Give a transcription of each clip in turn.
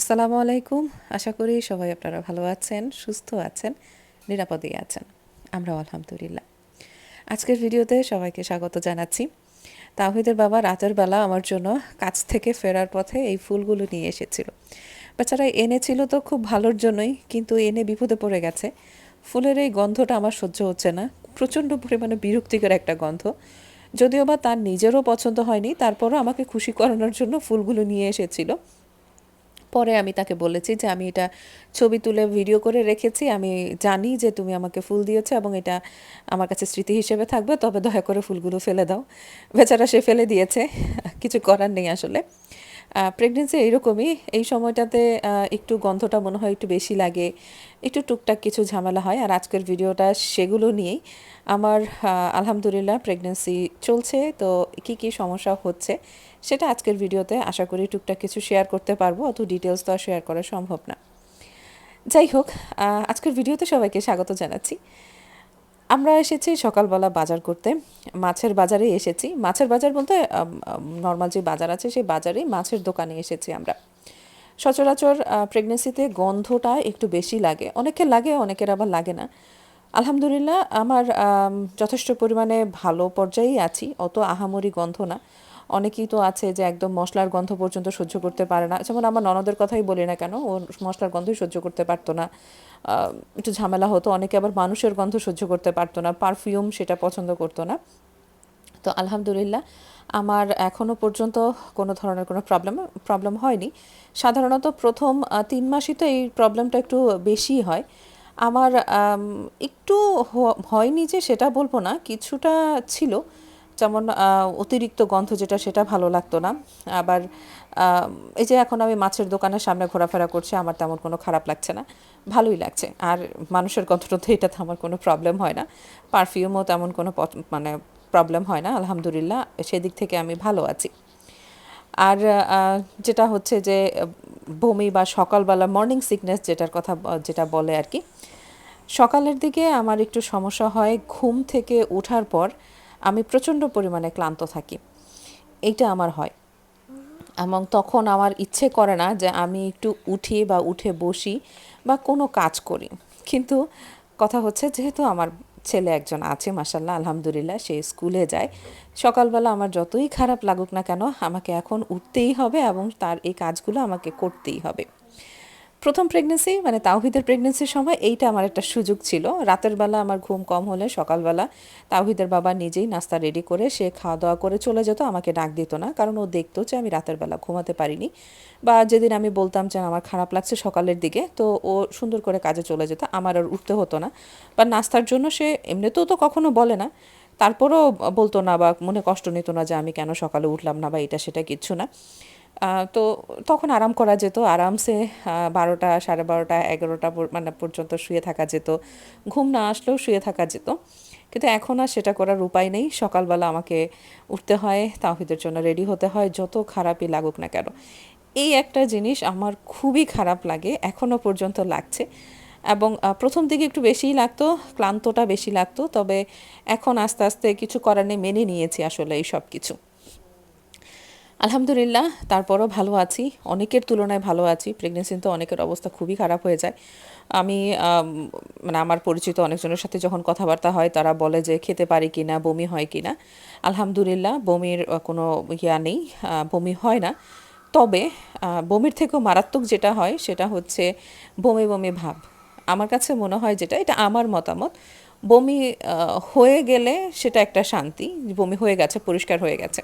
আসসালামু আলাইকুম। আশা করি সবাই আপনারা ভালো আছেন, সুস্থ আছেন নিরাপদেই আছেন। আমরাও আলহামদুলিল্লাহ। আজকের ভিডিওতে সবাইকে স্বাগত জানাচ্ছি। তাহিদের বাবা রাতের বেলা আমার জন্য কাজ থেকে ফেরার পথে এই ফুলগুলো নিয়ে এসেছিল। বেচারা এনেছিল তো খুব ভালোর জন্যই, কিন্তু এনে বিপদে পড়ে গেছে। ফুলের এই গন্ধটা আমার সহ্য হচ্ছে না। প্রচণ্ড পরিমাণে বিরক্তিকর একটা গন্ধ। যদিও বা তার নিজেরও পছন্দ হয়নি, তারপরও আমাকে খুশি করানোর জন্য ফুলগুলো নিয়ে এসেছিল। পরে আমি তাকে বলেছি যে আমি এটা ছবি তুলে ভিডিও করে রেখেছি। আমি জানি যে তুমি আমাকে ফুল দিয়েছ এবং এটা আমার কাছে স্মৃতি হিসেবে থাকবে। তবে দয়া করে ফুলগুলো ফেলে দাও। বেচারা সে ফেলে দিয়েছে। কিছু করার নেই আসলে। প্রেগনেন্সি এইরকমই। এই সময়টাতে একটু গন্ধটা মনে হয় একটু বেশি লাগে। একটু টুকটাক কিছু ঝামেলা হয়। আর আজকের ভিডিওটা সেগুলো নিয়েই আমার আলহামদুলিল্লাহ প্রেগনেন্সি চলছে। তো কি কি সমস্যা হচ্ছে সেটা আজকের ভিডিওতে আশা করি টুকটাক কিছু শেয়ার করতে পারব। অত ডিটেলস তো আর শেয়ার করা সম্ভব না। যাই হোক আজকের ভিডিওতে সবাইকে স্বাগত জানাচ্ছি। আমরা এসেছি সকালবেলা বাজার করতে। মাছের বাজারে এসেছি। মাছের বাজার বলতে নর্মাল যে বাজার আছে সেই বাজারেই মাছের দোকানে এসেছি আমরা। সচরাচর প্রেগনেন্সিতে গন্ধটা একটু বেশি লাগে। অনেকের লাগে অনেকের আবার লাগে না। আলহামদুলিল্লাহ আমার আম, যথেষ্ট পরিমাণে ভালো পর্যায়েই আছি অত আহামরি গন্ধ না। অনেকেই তো আছে যে একদম মশলার গন্ধ পর্যন্ত সহ্য করতে পারে না। যেমন আমার ননদের কথাই বলি না কেন, ও মশলার গন্ধই সহ্য করতে পারতো না। একটু ঝামেলা হতো, অনেকে আবার মানুষের গন্ধ সহ্য করতে পারতো না, পারফিউম সেটা পছন্দ করতো না। তো আলহামদুলিল্লাহ, আমার এখনও পর্যন্ত কোনো ধরনের কোনো প্রবলেম প্রবলেম হয়নি। সাধারণত প্রথম তিন মাসই তো এই প্রবলেমটা একটু বেশি হয়। আমার একটু হয়নি যে সেটা বলব না, কিছুটা ছিল। যেমন অতিরিক্ত গন্ধ যেটা, সেটা ভালো লাগতো না। আবার এই যে এখন আমি মাছের দোকানের সামনে ঘোরাফেরা করছি, আমার তেমন কোনো খারাপ লাগছে না। ভালোই লাগছে। আর মানুষের গন্ধটাতে এটাতে আমার কোনো প্রবলেম হয় না। পারফিউমও তেমন কোনো মানে প্রবলেম হয় না, আলহামদুলিল্লাহ। সেদিক থেকে আমি ভালো আছি। আর যেটা হচ্ছে যে, বমি বা সকালবেলা মর্নিং সিকনেস যেটার কথা, যেটা বলে আর কি, সকালের দিকে আমার একটু সমস্যা হয়। ঘুম থেকে ওঠার পর আমি প্রচণ্ড পরিমাণে ক্লান্ত থাকি। এইটা আমার হয়। এবং তখন আমার ইচ্ছে করে না যে আমি একটু উঠি বা উঠে বসি বা কোনো কাজ করি। কিন্তু কথা হচ্ছে যেহেতু আমার ছেলে একজন আছে মাসাল্লাহ আলহামদুলিল্লাহ, সে স্কুলে যায়। সকালবেলা আমার যতই খারাপ লাগুক না কেন, আমাকে এখন উঠতেই হবে এবং তার এই কাজগুলো আমাকে করতেই হবে। প্রথম প্রেগনেন্সি মানে তাওহিদের প্রেগনেন্সির সময় এইটা আমার একটা সুযোগ ছিল। রাতের বেলা আমার ঘুম কম হলে সকালবেলা তাওহিদের বাবা নিজেই নাস্তা রেডি করে, সে খাওয়া দাওয়া করে চলে যেত, আমাকে ডাক দিত না, কারণ ও দেখতো যে আমি রাতের বেলা ঘুমাতে পারিনি। বা যেদিন আমি বলতাম যে আমার খারাপ লাগছে সকালের দিকে, তো ও সুন্দর করে কাজে চলে যেত, আমার আর উঠতে হতো না। বা নাস্তার জন্য সে এমনিতেও তো কখনো বলে না, তারপরও বলতো না বা মনে কষ্ট নিত না যে আমি কেন সকালে উঠলাম না বা এটা সেটা কিচ্ছু না। তো তখন আরাম করা যেত, আরামসে বারোটা, সাড়ে বারোটা, এগারোটা মানে পর্যন্ত শুয়ে থাকা যেত। ঘুম না আসলেও শুয়ে থাকা যেত। কিন্তু এখন আর সেটা করার উপায় নেই। সকালবেলা আমাকে উঠতে হয়, তাওহিদের জন্য রেডি হতে হয়, যত খারাপই লাগুক না কেন। এই একটা জিনিস আমার খুবই খারাপ লাগে এখনও পর্যন্ত লাগছে। এবং প্রথম দিকে একটু বেশিই লাগতো, ক্লান্তটা বেশি লাগতো, তবে এখন আস্তে আস্তে কিছু করার নেই, মেনে নিয়েছি আসলে এই সব কিছু আলহামদুলিল্লাহ, তারপরও ভালো আছি। অনেকের তুলনায় ভালো আছি। প্রেগনেন্সি তো অনেকের অবস্থা খুবই খারাপ হয়ে যায়। আমি মানে আমার পরিচিত অনেকজনের সাথে যখন কথাবার্তা হয়, তারা বলে যে খেতে পারি কি না বমি হয় কি না আলহামদুলিল্লাহ, বমির কোনো ইয়া নেই। বমি হয় না। তবে বমির থেকেও মারাত্মক যেটা হয়, সেটা হচ্ছে বমি বমি ভাব। আমার কাছে মনে হয় যেটা, এটা আমার মতামত। বমি হয়ে গেলে সেটা একটা শান্তি। বমি হয়ে গেছে, পরিষ্কার হয়ে গেছে।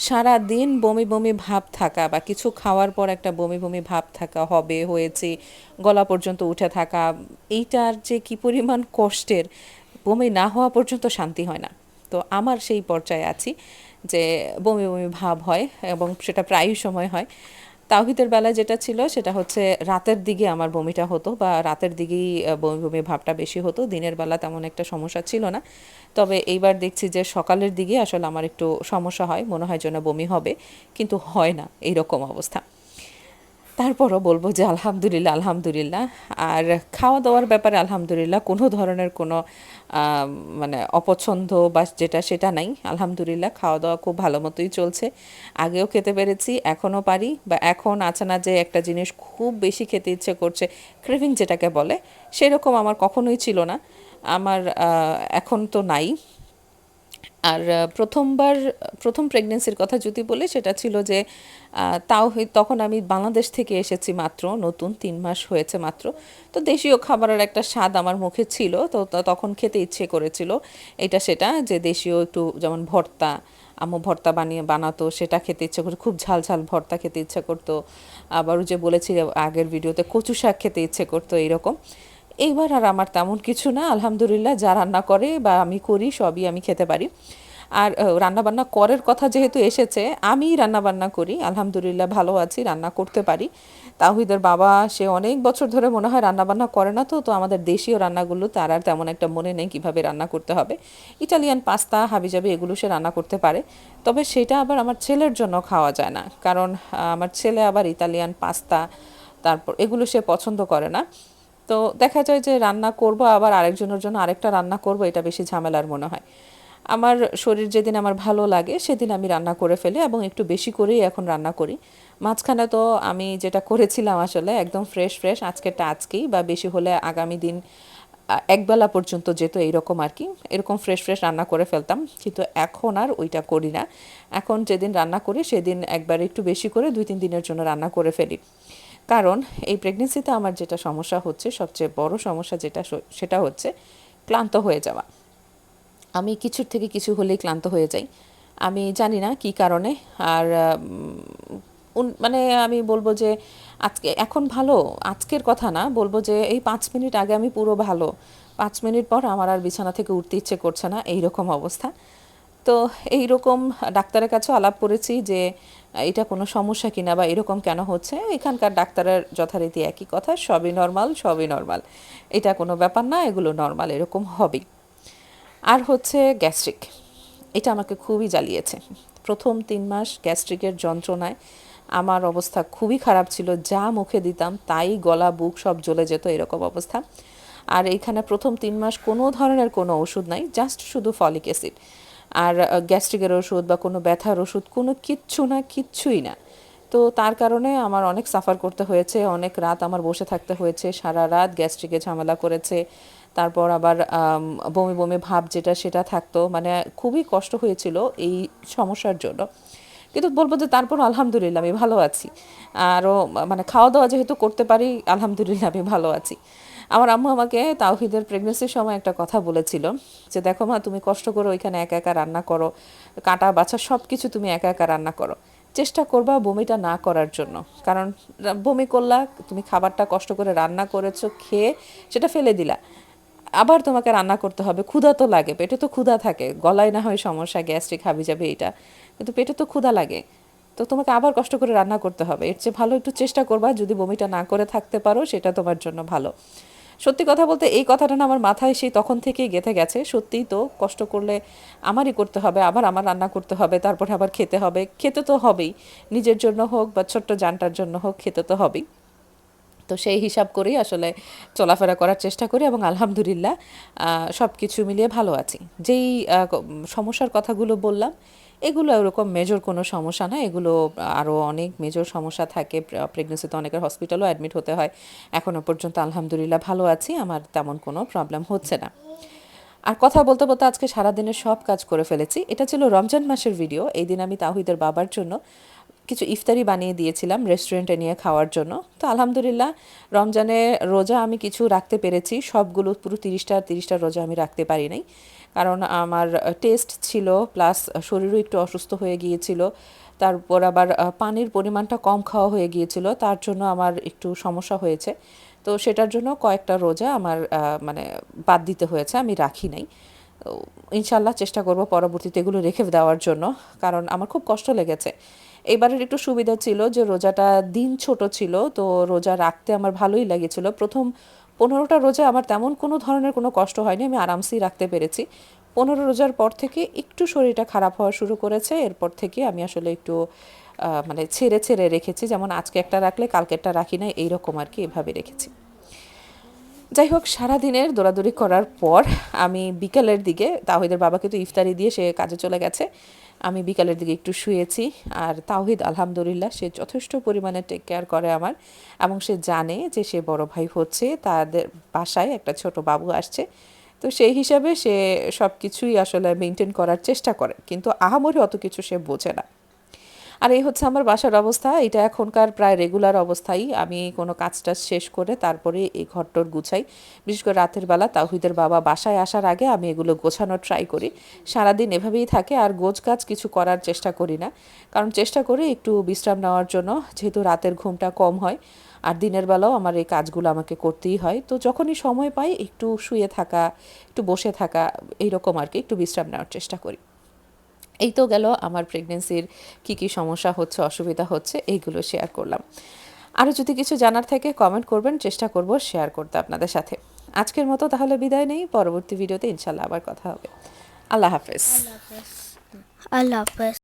সারা দিন বমি বমি ভাব থাকা বা কিছু খাওয়ার পর একটা বমি বমি ভাব থাকা হবে, হয়েছে, গলা পর্যন্ত উঠে থাকা, এইটার যে কি পরিমাণ কষ্টের, বমি না হওয়া পর্যন্ত শান্তি হয় না। তো আমার সেই পর্যায়ে আছি যে বমি বমি ভাব হয় এবং সেটা প্রায়ই সময় হয়। তাওহিদের বেলায় যেটা ছিল, সেটা হচ্ছে রাতের দিকে আমার বমিটা হতো বা রাতের দিকেই বমি বমি ভাবটা বেশি হতো। দিনের বেলা তেমন একটা সমস্যা ছিল না। তবে এইবার দেখছি যে সকালের দিকে আসলে আমার একটু সমস্যা হয়, মনে হয় যেন বমি হবে, কিন্তু হয় না, এইরকম অবস্থা। তারপরও বলব যে আলহামদুলিল্লাহ আলহামদুলিল্লাহ। আর খাওয়া দাওয়ার ব্যাপারে আলহামদুলিল্লাহ, কোনো ধরনের কোনো মানে অপছন্দ বা যেটা সেটা নাই। আলহামদুলিল্লাহ খাওয়া দাওয়া খুব ভালো মতোই চলছে। আগেও খেতে পেরেছি, এখনও পারি বা এখন আছে না যে একটা জিনিস খুব বেশি খেতে ইচ্ছে করছে ক্রেভিং যেটাকে বলে, সেরকম আমার কখনোই ছিল না। আমার এখন তো নাই। আর প্রথমবার, প্রথম প্রেগনেন্সির কথা যদি বলি, সেটা ছিল যে তাও তখন আমি বাংলাদেশ থেকে এসেছি মাত্র, নতুন তিন মাস হয়েছে মাত্র। তো দেশীয় খাবারের একটা স্বাদ আমার মুখে ছিল, তো তখন খেতে ইচ্ছে করেছিল এটা সেটা, যে দেশীয় একটু যেমন ভর্তা, আম্মু ভর্তা বানিয়ে বানাতো, সেটা খেতে ইচ্ছে করতো খুব ঝাল ঝাল ভর্তা খেতে ইচ্ছে করতো। আবারও যে বলেছি আগের ভিডিওতে কচু শাক খেতে ইচ্ছে করতো, এইরকম। এইবার আর আমার তেমন কিছু না, আলহামদুলিল্লাহ যা রান্না করে বা আমি করি সবই আমি খেতে পারি। আর রান্নাবান্না করার কথা যেহেতু এসেছে আমি রান্নাবান্না করি, আলহামদুলিল্লাহ ভালো আছি, রান্না করতে পারি। তাহিদের বাবা, সে অনেক বছর ধরে মনে হয় রান্নাবান্না করে না তো তো আমাদের দেশীয় রান্নাগুলো তার আর তেমন একটা মনে নেই কীভাবে রান্না করতে হবে। ইটালিয়ান পাস্তা, হাবিজাবি এগুলো সে রান্না করতে পারে। তবে সেটা আবার আমার ছেলের জন্য খাওয়া যায় না। কারণ আমার ছেলে আবার ইতালিয়ান পাস্তা, তারপর এগুলো সে পছন্দ করে না। তো দেখা যায় যে রান্না করব, আবার আরেকজনের জন্য আরেকটা রান্না করব, এটা বেশি ঝামেলার মনে হয়। আমার শরীর যেদিন আমার ভালো লাগে, সেদিন আমি রান্না করে ফেলি এবং একটু বেশি করেই এখন রান্না করি। মাঝখানে তো আমি যেটা করেছিলাম আসলে একদম ফ্রেশ ফ্রেশ আজকেরটা আজকেই বা বেশি হলে আগামী দিন একবেলা পর্যন্ত যেত এইরকম আর কি। এরকম ফ্রেশ ফ্রেশ রান্না করে ফেলতাম, কিন্তু এখন আর ওইটা করি না। এখন যেদিন রান্না করি, সেদিন একবার একটু বেশি করে দুই, তিন দিনের জন্য রান্না করে ফেলি। কারণ এই প্রেগনেন্সিতে আমার যেটা সমস্যা হচ্ছে, সবচেয়ে বড় সমস্যা যেটা সেটা হচ্ছে ক্লান্ত হয়ে যাওয়া। আমি কিছুর থেকে কিছু হলেই ক্লান্ত হয়ে যাই। আমি জানি না কি কারণে আর মানে আমি বলব যে আজকে, এখন ভালো, আজকের কথা না, বলব যে এই পাঁচ মিনিট আগে আমি পুরো ভালো। পাঁচ মিনিট পর আমার আর বিছানা থেকে উঠতে ইচ্ছে করছে না এই রকম অবস্থা। তো এই রকম ডাক্তারের কাছেও আলাপ করেছি যে এটা কোনো সমস্যা কিনা বা এরকম কেন হচ্ছে? এখানকার ডাক্তারের যথারীতি একই কথা, সবই নর্মাল সবই নর্মাল এটা কোনো ব্যাপার না, এগুলো নর্মাল এরকম হবেই। আর হচ্ছে গ্যাস্ট্রিক এটা আমাকে খুবই জ্বালিয়েছে। প্রথম তিন মাস গ্যাস্ট্রিকের যন্ত্রণায় আমার অবস্থা খুবই খারাপ ছিল, যা মুখে দিতাম তাই গলা, বুক সব জ্বলে যেত এরকম অবস্থা। আর এখানে প্রথম তিন মাস কোনো ধরনের কোনো ওষুধ নাই জাস্ট শুধু ফলিক অ্যাসিড। আর গ্যাস্ট্রিকের ওষুধ বা কোনো ব্যথার ওষুধ কোনো কিচ্ছু না, কিচ্ছুই না। তো তার কারণে আমার অনেক সাফার করতে হয়েছে, অনেক রাত আমার বসে থাকতে হয়েছে, সারা রাত গ্যাস্ট্রিকে ঝামেলা করেছে। তারপর আবার বমি বমি ভাব যেটা সেটা থাকতো মানে খুবই কষ্ট হয়েছিল এই সমস্যার জন্য। কিন্তু বলব যে তারপর আলহামদুলিল্লাহ আমি ভালো আছি। আরও মানে খাওয়া দাওয়া যেহেতু করতে পারি, আলহামদুলিল্লাহ আমি ভালো আছি। আমার আম্মু আমাকে তাওহিদের প্রেগনেন্সির সময় একটা কথা বলেছিল, যে দেখো মা, তুমি কষ্ট করে ওইখানে একা একা রান্না করো, কাটা, বাছা সব কিছু তুমি একা একা রান্না করো। চেষ্টা করবা বমিটা না করার জন্য, কারণ বমি করলা, তুমি খাবারটা কষ্ট করে রান্না করেছ, খেয়ে সেটা ফেলে দিলা। আবার তোমাকে রান্না করতে হবে, ক্ষুধা তো লাগে, পেটে তো ক্ষুধা থাকে, গলায় না হয় সমস্যা, গ্যাস্ট্রিক হাবি যাবে এটা, কিন্তু পেটে তো ক্ষুধা লাগে। তো তোমাকে আবার কষ্ট করে রান্না করতে হবে, এর চেয়ে ভালো একটু চেষ্টা করবা, যদি বমিটা না করে থাকতে পারো, সেটা তোমার জন্য ভালো। সত্যি কথা বলতে এই কথাটা না আমার মাথায় সেই তখন থেকেই গেঁথে গেছে। সত্যিই তো কষ্ট করলে আমারই করতে হবে, আবার আমার রান্না করতে হবে, তারপরে আবার খেতে হবে। খেতে তো হবেই। নিজের জন্য হোক বা ছোট্ট জানটার জন্য হোক, খেতে তো হবেই। তো সেই হিসাব করেই আসলে চলাফেরা করার চেষ্টা করি এবং আলহামদুলিল্লাহ সব কিছু মিলিয়ে ভালো আছি। যেই সমস্যার কথাগুলো বললাম এগুলো ওরকম মেজর কোনো সমস্যা না। এগুলো আরও অনেক মেজর সমস্যা থাকে। প্রেগনেন্সিতে অনেকের হসপিটালও অ্যাডমিট হতে হয়। এখনও পর্যন্ত আলহামদুলিল্লাহ ভালো আছি। আমার তেমন কোনো প্রবলেম হচ্ছে না। আর কথা বলতে বলতে আজকে সারাদিনের সব কাজ করে ফেলেছি। এটা ছিল রমজান মাসের ভিডিও এই দিন আমি তাহিদের বাবার জন্য কিছু ইফতারি বানিয়ে দিয়েছিলাম রেস্টুরেন্টে নিয়ে খাওয়ার জন্য। তো আলহামদুলিল্লাহ রমজানে রোজা আমি কিছু রাখতে পেরেছি। সবগুলো পুরো তিরিশটা তিরিশটা রোজা আমি রাখতে পারি নাই। কারণ আমার টেস্ট ছিল প্লাস শরীরও একটু অসুস্থ হয়ে গিয়েছিল। তারপর আবার পানির পরিমাণটা কম খাওয়া হয়ে গিয়েছিল, তার জন্য আমার একটু সমস্যা হয়েছে। তো সেটার জন্য কয়েকটা রোজা আমার মানে বাদ দিতে হয়েছে, আমি রাখি নাই। ইনশাল্লাহ চেষ্টা করব পরবর্তীতে এগুলো রেখে দেওয়ার জন্য, কারণ আমার খুব কষ্ট লেগেছে। এইবারের একটু সুবিধা ছিল যে রোজাটা দিন ছোট ছিল, তো রোজা রাখতে আমার ভালোই লেগেছিল। প্রথম পনেরোটা রোজা আমার তেমন কোনো ধরনের কোনো কষ্ট হয়নি, আমি আরামসেই রাখতে পেরেছি। পনেরো রোজার পর থেকে একটু শরীরটা খারাপ হওয়া শুরু করেছে, এরপর থেকে আমি আসলে একটু মানে ছেড়ে ছেড়ে রেখেছি। যেমন আজকে একটা রাখলে, কালকেরটা রাখি না এইরকম আর কি এভাবে রেখেছি। যাই হোক সারাদিনের দৌড়াদৌড়ি করার পর আমি বিকালের দিকে তাহিদের বাবাকে তো ইফতারি দিয়ে সে কাজে চলে গেছে, আমি বিকালের দিকে একটু শুয়েছি আর তাওহিদ আলহামদুলিল্লাহ সে যথেষ্ট পরিমাণে টেক কেয়ার করে আমার এবং সে জানে যে সে বড় ভাই হচ্ছে, তাদের বাসায় একটা ছোট বাবু আসছে। তো সেই হিসাবে সে সব কিছুই আসলে মেনটেন করার চেষ্টা করে, কিন্তু আহামরি অত কিছু সে বোঝে না। আর এই হচ্ছে আমার বাসার অবস্থা, এটা এখনকার প্রায় রেগুলার অবস্থাই। আমি কোনো কাজটা শেষ করে তারপরে এই ঘরটর গুছাই। বিশেষ করে রাতের বেলা তাহিদের বাবা বাসায় আসার আগে আমি এগুলো গোছানোর ট্রাই করি। সারাদিন এভাবেই থাকে আর গোছ কাজ কিছু করার চেষ্টা করি না। কারণ চেষ্টা করি একটু বিশ্রাম নেওয়ার জন্য, যেহেতু রাতের ঘুমটা কম হয় আর দিনের বেলাও আমার এই কাজগুলো আমাকে করতেই হয়। তো যখনই সময় পাই একটু শুয়ে থাকা, একটু বসে থাকা, এইরকম আর কি, একটু বিশ্রাম নেওয়ার চেষ্টা করি। এই তো গেল আমার প্রেগনেন্সির কি কি সমস্যা হচ্ছে, অসুবিধা হচ্ছে, এইগুলো শেয়ার করলাম। আরও যদি কিছু জানার থাকে কমেন্ট করবেন, চেষ্টা করব শেয়ার করতে আপনাদের সাথে। আজকের মতো তাহলে বিদায় নেই, পরবর্তী ভিডিওতে ইনশাল্লাহ আবার কথা হবে। আল্লাহ হাফেজ। আল্লাহ হাফেজ।